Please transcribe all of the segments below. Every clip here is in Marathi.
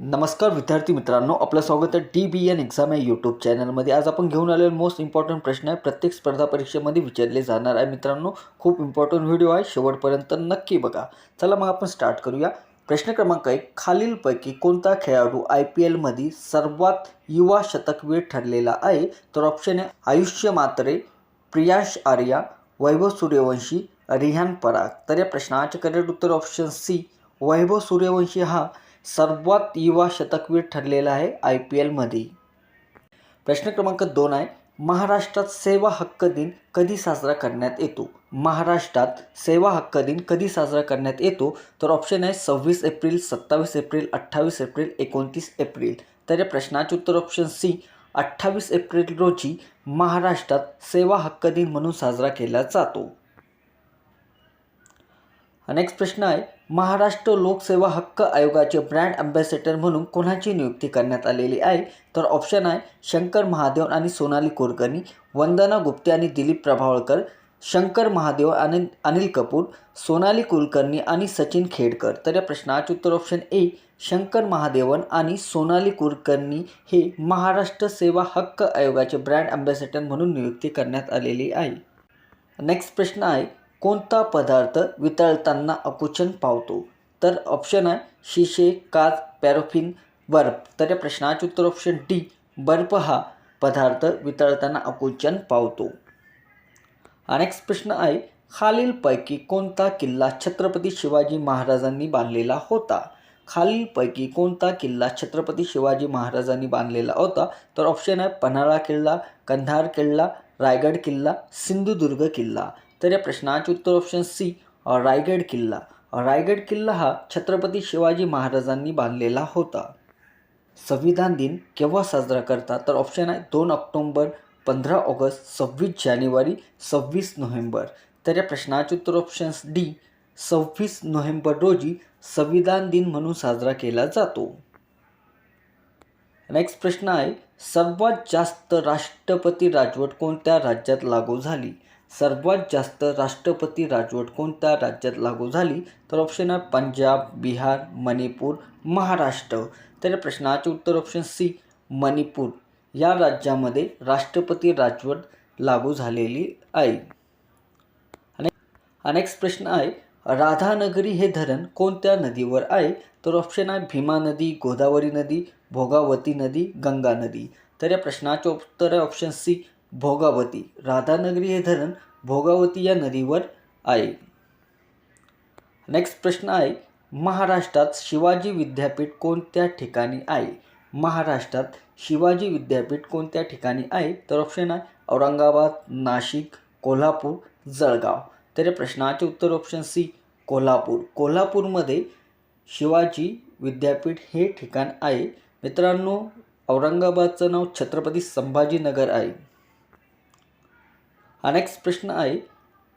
नमस्कार विद्यार्थी मित्रांनो आपलं स्वागत आहे डी बी एन एक्झाम या यूट्यूब चॅनलमध्ये आज आपण घेऊन आलेलो मोस्ट इम्पॉर्टंट प्रश्न आहे. प्रत्येक स्पर्धा परीक्षेमध्ये विचारले जाणार आहे मित्रांनो. खूप इम्पॉर्टंट व्हिडिओ आहे. शेवटपर्यंत नक्की बघा. चला मग आपण स्टार्ट करूया. प्रश्न क्रमांक एक. खालीलपैकी कोणता खेळाडू आय पी एलमध्ये सर्वात युवा शतकवीर ठरलेला आहे? तर ऑप्शन आहे आयुष्य मात्रे प्रियांश आर्या वैभव सूर्यवंशी रिहान पराग. तर या प्रश्नाचे करेक्ट उत्तर ऑप्शन सी वैभव सूर्यवंशी हा सर्वात युवा शतकवीर ठरलेला आहे आय पी एलमध्ये प्रश्न क्रमांक दोन आहे महाराष्ट्रात सेवा हक्क दिन कधी साजरा करण्यात येतो? महाराष्ट्रात सेवा हक्क दिन कधी साजरा करण्यात येतो? तर ऑप्शन आहे सव्वीस एप्रिल सत्तावीस एप्रिल अठ्ठावीस एप्रिल एकोणतीस एप्रिल. तर या प्रश्नाचे उत्तर ऑप्शन सी अठ्ठावीस एप्रिल रोजी महाराष्ट्रात सेवा हक्क दिन म्हणून साजरा केला जातो. नेक्स्ट प्रश्न आहे महाराष्ट्र लोकसेवा हक्क आयोगाचे ब्रँड अँबॅसेडर म्हणून कोणाची नियुक्ती करण्यात आलेली आहे? तर ऑप्शन आहे शंकर महादेव आणि सोनाली कुलकर्णी वंदना गुप्ते आणि दिलीप प्रभावळकर शंकर महादेव आणि अनिल कपूर सोनाली कुलकर्णी आणि सचिन खेडकर. तर या प्रश्नाचे उत्तर ऑप्शन ए शंकर महादेवन आणि सोनाली कुलकर्णी हे महाराष्ट्र सेवा हक्क आयोगाचे ब्रँड अँबॅसेडर म्हणून नियुक्ती करण्यात आलेली आहे. नेक्स्ट प्रश्न आहे कोणता पदार्थ वितळताना अकुचन पावतो? तर ऑप्शन आहे शिशे काच पॅरोफिन बर्फ. तर या प्रश्नाचे उत्तर ऑप्शन डी बर्फ हा पदार्थ वितळताना अकुचन पावतो. नेक्स्ट प्रश्न आहे खालीलपैकी कोणता किल्ला छत्रपती शिवाजी महाराजांनी बांधलेला होता? खालीलपैकी कोणता किल्ला छत्रपती शिवाजी महाराजांनी बांधलेला होता? तर ऑप्शन आहे पन्हाळा किल्ला कंधार किल्ला रायगड किल्ला सिंधुदुर्ग किल्ला. तर या प्रश्नाचे उत्तर ऑप्शन सी रायगड किल्ला. रायगड किल्ला हा छत्रपती शिवाजी महाराजांनी बांधलेला होता. संविधान दिन केव्हा साजरा करतात? तर ऑप्शन आहे दोन ऑक्टोंबर पंधरा ऑगस्ट सव्वीस जानेवारी सव्वीस नोव्हेंबर. तर या प्रश्नाचे उत्तर ऑप्शन्स डी सव्वीस नोव्हेंबर रोजी संविधान दिन म्हणून साजरा केला जातो. नेक्स्ट प्रश्न आहे सर्वात जास्त राष्ट्रपती राजवट कोणत्या राज्यात लागू झाली? सर्वात जास्त राष्ट्रपती राजवट कोणत्या राज्यात लागू झाली? तर ऑप्शन आहे पंजाब बिहार मणिपूर महाराष्ट्र. तर या प्रश्नाचे उत्तर ऑप्शन सी मणिपूर. या राज्यामध्ये राष्ट्रपती राजवट लागू झालेली आहे. आणि नेक्स्ट प्रश्न आहे राधानगरी हे धरण कोणत्या नदीवर आहे? तर ऑप्शन आहे भीमा नदी गोदावरी नदी भोगावती नदी गंगा नदी. तर या प्रश्नाचे उत्तर आहे ऑप्शन सी भोगावती. राधानगरी हे धरण भोगावती या नदीवर आहे. नेक्स्ट प्रश्न आहे महाराष्ट्रात शिवाजी विद्यापीठ कोणत्या ठिकाणी आहे? महाराष्ट्रात शिवाजी विद्यापीठ कोणत्या ठिकाणी आहे? तर ऑप्शन आहे औरंगाबाद नाशिक कोल्हापूर जळगाव. तर या प्रश्नाचे उत्तर ऑप्शन सी कोल्हापूर. कोल्हापूरमध्ये शिवाजी विद्यापीठ हे ठिकाण आहे. मित्रांनो औरंगाबादचं नाव छत्रपती संभाजीनगर आहे. हा नेक्स्ट प्रश्न आहे.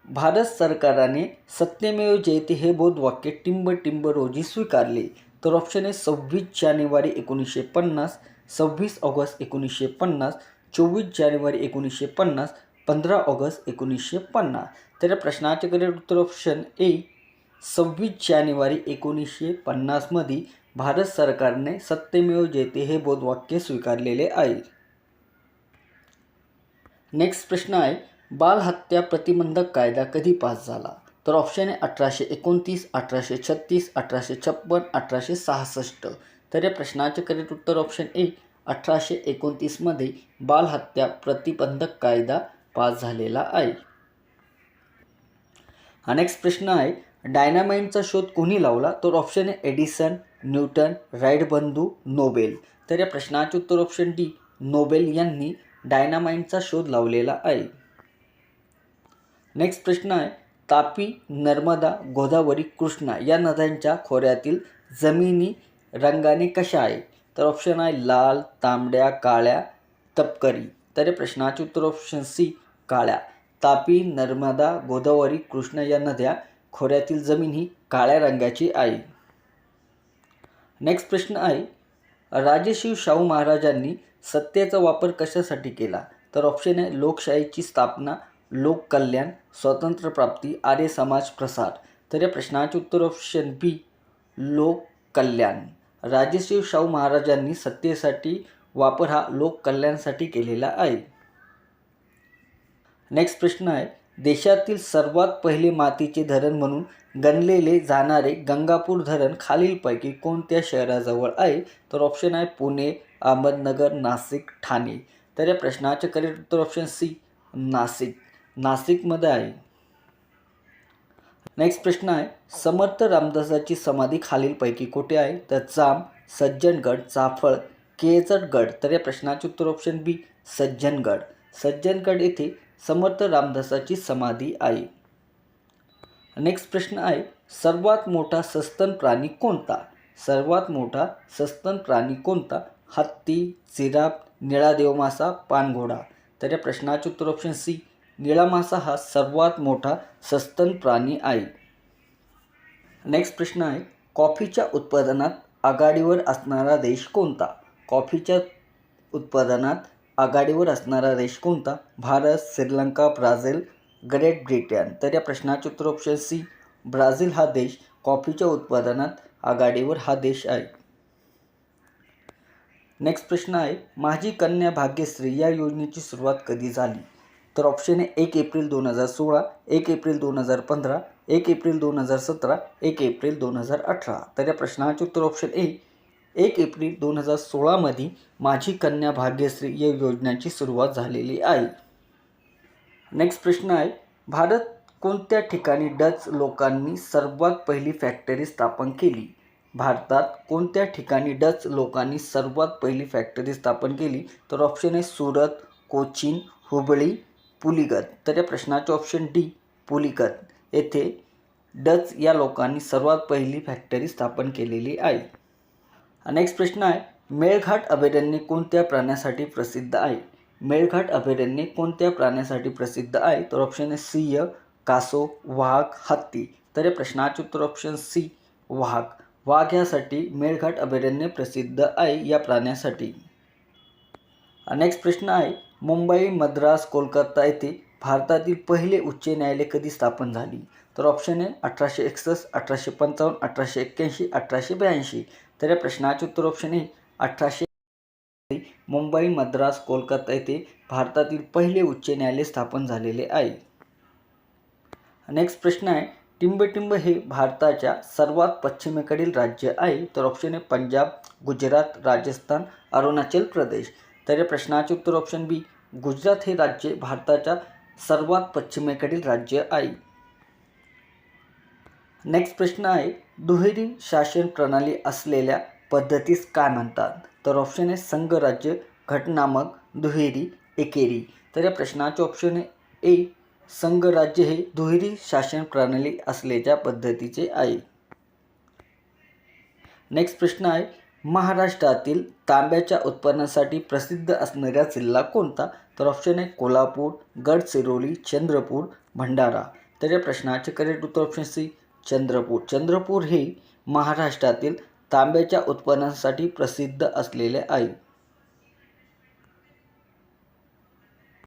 भारत सरकारने सत्यमेव जयते हे बोधवाक्य टिंब टिंब रोजी स्वीकारले. तर ऑप्शन आहे सव्वीस जानेवारी एकोणीसशे पन्नास सव्वीस ऑगस्ट एकोणीसशे पन्नास चोवीस जानेवारी एकोणीसशे पन्नास पंधरा ऑगस्ट एकोणीसशे पन्नास. तर या प्रश्नाचे करेक्ट उत्तर ऑप्शन ए सव्वीस जानेवारी एकोणीसशे पन्नासमध्ये भारत सरकारने सत्यमेव जयते हे बोधवाक्य स्वीकारलेले आहे. नेक्स्ट प्रश्न आहे बालहत्या प्रतिबंधक कायदा कधी पास झाला? तर ऑप्शन आहे अठराशे एकोणतीस अठराशे छत्तीस अठराशे छप्पन अठराशे सहासष्ट. तर या प्रश्नाचे करेक्ट उत्तर ऑप्शन ए अठराशे एकोणतीसमध्ये बालहत्या प्रतिबंधक कायदा पास झालेला आहे. हा नेक्स्ट प्रश्न आहे. डायनामाइटचा शोध कोणी लावला? तर ऑप्शन आहे एडिसन न्यूटन राईट बंधू नोबेल. तर या प्रश्नाचे उत्तर ऑप्शन डी नोबेल यांनी डायनामाइटचा शोध लावलेला आहे. नेक्स्ट प्रश्न आहे तापी नर्मदा गोदावरी कृष्णा या नद्यांच्या खोऱ्यातील जमिनी रंगाने कशा आहे तर ऑप्शन आहे लाल तांबड्या काळ्या तपकरी. तर या प्रश्नाचे उत्तर ऑप्शन सी काळ्या. तापी नर्मदा गोदावरी कृष्णा या नद्या खोऱ्यातील जमीन ही काळ्या रंगाची आहे. नेक्स्ट प्रश्न आहे राजशिव शाहू महाराजांनी सत्तेचा वापर कशासाठी केला? तर ऑप्शन आहे लोकशाहीची स्थापना लोककल्याण स्वातंत्र्यप्राप्ती आर्य समाज प्रसार. तर या प्रश्नाचे उत्तर ऑप्शन बी लोककल्याण. राजश्री शाहू महाराजांनी सत्तेसाठी वापर हा लोककल्याणसाठी केलेला आहे. नेक्स्ट प्रश्न आहे. देशातील सर्वात पहिले मातीचे धरण म्हणून गणलेले जाणारे गंगापूर धरण खालीलपैकी कोणत्या शहराजवळ आहे? तर ऑप्शन आहे पुणे अहमदनगर नाशिक ठाणे. तर या प्रश्नाचे करेक्ट उत्तर ऑप्शन सी नाशिक. नाशिकमध्ये आहे. नेक्स्ट प्रश्न आहे समर्थ रामदासाची समाधी खालीलपैकी कुठे आहे? तर चाम सज्जनगड चाफळ केजटगड तर या प्रश्नाचे उत्तर ऑप्शन बी सज्जनगड. सज्जनगड येथे समर्थ रामदासाची समाधी आहे. नेक्स्ट प्रश्न आहे सर्वात मोठा सस्तन प्राणी कोणता? सर्वात मोठा सस्तन प्राणी कोणता? हत्ती जिराफ निळा देवमासा पानघोडा. तर या प्रश्नाचे उत्तर ऑप्शन सी निळा मासा हा सर्वात मोठा सस्तन प्राणी आहे. नेक्स्ट प्रश्न आहे कॉफीच्या उत्पादनात आघाडीवर असणारा देश कोणता? कॉफीच्या उत्पादनात आघाडीवर असणारा देश कोणता? Bharat Sri Lanka Brazil Great Britain. तर या प्रश्नाचे उत्तर ऑप्शन सी ब्राझील हा देश कॉफीच्या उत्पादनात आघाडीवर हा देश आहे. नेक्स्ट प्रश्न आहे माझी कन्या भाग्यश्री या योजनेची सुरुवात कधी झाली? तर ऑप्शन आहे एक एप्रिल दोन हजार सोळा एक एप्रिल दोन हजार पंधरा एक एप्रिल दोन हजार सतरा एक एप्रिल दोन हजार अठरा. तर या प्रश्नाचे उत्तर ऑप्शन ए एक एप्रिल दोन हजार सोळामध्ये माझी कन्या भाग्यश्री या योजनेची सुरुवात झालेली आहे. नेक्स्ट प्रश्न आहे भारत कोणत्या ठिकाणी डच लोकांनी सर्वात पहिली फॅक्टरी स्थापन केली? भारतात कोणत्या ठिकाणी डच लोकांनी सर्वात पहिली फॅक्टरी स्थापन केली? तर ऑप्शन आहे सुरत कोचीन हुबळी पुलिगत. तर या प्रश्नाचे ऑप्शन डी पुलिगत. येथे डच या लोकांनी सर्वात पहिली फॅक्टरी स्थापन केलेली आहे. नेक्स्ट प्रश्न आहे. मेळघाट अभयारण्य कोणत्या प्राण्यासाठी प्रसिद्ध आहे? मेळघाट अभयारण्य कोणत्या प्राण्यासाठी प्रसिद्ध आहे? तर ऑप्शन आहे सिंह कासो वाघ हत्ती. तर या प्रश्नाचे उत्तर ऑप्शन सी वाघ. वाघ यासाठी मेळघाट अभयारण्य प्रसिद्ध आहे या प्राण्यासाठी. नेक्स्ट प्रश्न आहे. मुंबई मद्रास कोलकाता येथे भारतातील पहिले उच्च न्यायालय कधी स्थापन झाली? तर ऑप्शन आहे अठराशे एकसष्ट अठराशे पंचावन्न अठराशे एक्क्याऐंशी अठराशे ब्याऐंशी. तर या प्रश्नाचे उत्तर ऑप्शन आहे अठराशे मुंबई मद्रास कोलकाता येथे भारतातील पहिले उच्च न्यायालय स्थापन झालेले आहे. नेक्स्ट प्रश्न आहे टिंबटिंब हे भारताच्या सर्वात पश्चिमेकडील राज्य आहे. तर ऑप्शन आहे पंजाब गुजरात राजस्थान अरुणाचल प्रदेश. तर या प्रश्नाचे उत्तर ऑप्शन बी गुजरात हे राज्य भारताच्या सर्वात पश्चिमेकडील राज्य आहे. नेक्स्ट प्रश्न आहे दुहेरी शासन प्रणाली असलेल्या पद्धतीस काय म्हणतात? तर ऑप्शन आहे संघराज्य घटनामक दुहेरी एकेरी. तर या प्रश्नाचे ऑप्शन आहे ए संघराज्य हे दुहेरी शासन प्रणाली असलेल्या पद्धतीचे आहे. नेक्स्ट प्रश्न आहे महाराष्ट्रातील तांब्याच्या उत्पन्नासाठी प्रसिद्ध असणारा जिल्हा कोणता? तर ऑप्शन आहे कोल्हापूर गडचिरोली चंद्रपूर भंडारा. तर या प्रश्नाचे करेक्ट उत्तर ऑप्शन सी चंद्रपूर. चंद्रपूर हे महाराष्ट्रातील तांब्याच्या उत्पन्नासाठी प्रसिद्ध असलेले आहे.